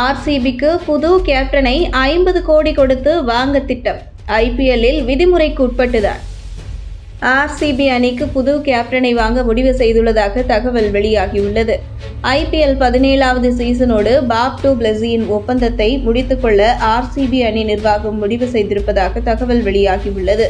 ஆர்சிபிக்கு புது கேப்டனை ஐம்பது கோடி கொடுத்து வாங்க திட்டம். ஐபிஎல்லில் விதிமுறைக்கு உட்பட்டுதான். ஆர்சிபி அணிக்கு புது கேப்டனை வாங்க முடிவு செய்துள்ளதாக தகவல் வெளியாகியுள்ளது. ஐபிஎல் பதினேழாவது சீசனோடு பாப் டூ பிளஸியின் ஒப்பந்தத்தை முடித்துக்கொள்ள ஆர்சிபி அணி நிர்வாகம் முடிவு செய்திருப்பதாக தகவல் வெளியாகியுள்ளது.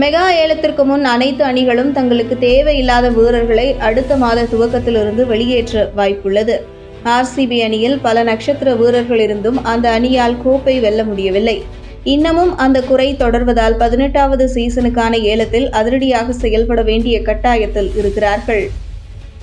மெகா ஏலத்திற்கு முன் அனைத்து அணிகளும் தங்களுக்கு தேவையில்லாத வீரர்களை அடுத்த மாத துவக்கத்திலிருந்து வெளியேற்ற வாய்ப்புள்ளது. ஆர்சிபி அணியில் பல நட்சத்திர வீரர்கள் இருந்தும் அந்த அணியால் கோப்பை வெல்ல முடியவில்லை. இன்னமும் அந்த குறை தொடர்வதால் பதினெட்டாவது சீசனுக்கான ஏலத்தில் அதிரடியாக செயல்பட வேண்டிய கட்டாயத்தில் இருக்கிறார்கள்.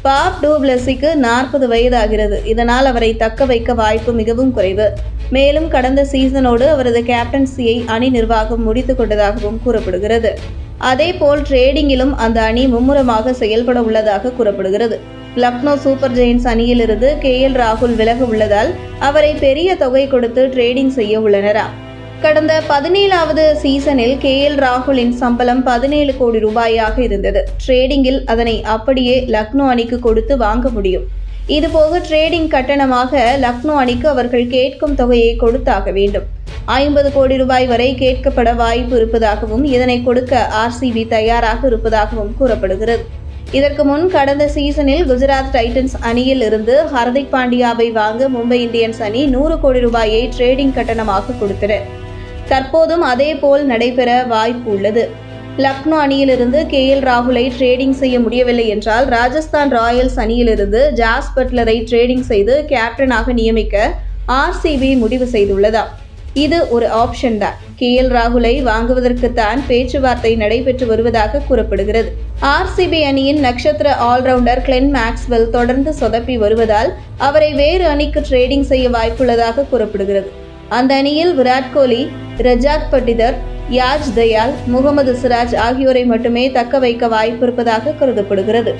பாப் டூப்ளசிக்கு நாற்பது வயதாகிறது. இதனால் அவரை தக்க வைக்க வாய்ப்பு மிகவும் குறைவு. மேலும் கடந்த சீசனோடு அவரது கேப்டன்சியை அணி நிர்வாகம் முடித்துக் கொண்டதாகவும் கூறப்படுகிறது. அதேபோல் ட்ரேடிங்கிலும் அந்த அணி மும்முரமாக செயல்பட உள்ளதாக கூறப்படுகிறது. லக்னோ சூப்பர் ஜெயின்ஸ் அணியிலிருந்து கே எல் ராகுல் விலக உள்ளதால் அவரை பெரிய தொகை கொடுத்து ட்ரேடிங் செய்ய உள்ளனராம் கடந்த பதினேழாவது சீசனில் கே எல் ராகுலின் சம்பளம் பதினேழு கோடி ரூபாயாக இருந்தது. ட்ரேடிங்கில் அதனை அப்படியே லக்னோ அணிக்கு கொடுத்து வாங்க முடியும். இதுபோக ட்ரேடிங் கட்டணமாக லக்னோ அணிக்கு அவர்கள் கேட்கும் தொகையை கொடுத்தாக வேண்டும். ஐம்பது கோடி ரூபாய் வரை கேட்கப்பட வாய்ப்பு இருப்பதாகவும் இதனை கொடுக்க ஆர்சிபி தயாராக இருப்பதாகவும் கூறப்படுகிறது. இதற்கு முன் கடந்த சீசனில் குஜராத் டைட்டன்ஸ் அணியில் இருந்து ஹர்திக் பாண்டியாவை வாங்க மும்பை இந்தியன்ஸ் அணி நூறு கோடி ரூபாயை ட்ரேடிங் கட்டணமாக கொடுத்தது. தற்போதும் அதேபோல் நடைபெற வாய்ப்பு உள்ளது. லக்னோ அணியிலிருந்து கே எல் ராகுலை ட்ரேடிங் செய்ய முடியவில்லை என்றால் ராஜஸ்தான் ராயல்ஸ் அணியிலிருந்து ஜாஸ் பட்லரை ட்ரேடிங் செய்து கேப்டனாக நியமிக்க ஆர்சிபி முடிவு செய்துள்ளதா இது ஒரு ஆப்ஷன் தான். கே எல் ராகுலை வாங்குவதற்குத்தான் பேச்சுவார்த்தை நடைபெற்று வருவதாக கூறப்படுகிறது. ஆர்சிபி அணியின் நட்சத்திர ஆல்ரவுண்டர் கிளென் மேக்ஸ்வெல் தொடர்ந்து சொதப்பி வருவதால் அவரை வேறு அணிக்கு ட்ரேடிங் செய்ய வாய்ப்புள்ளதாக கூறப்படுகிறது. அந்த அணியில் விராட் கோலி ரஜாத் பட்டிதர் யாஜ் தயால் முகமது சிராஜ் ஆகியோரை மட்டுமே தக்க வைக்க வாய்ப்பிருப்பதாக கருதப்படுகிறது.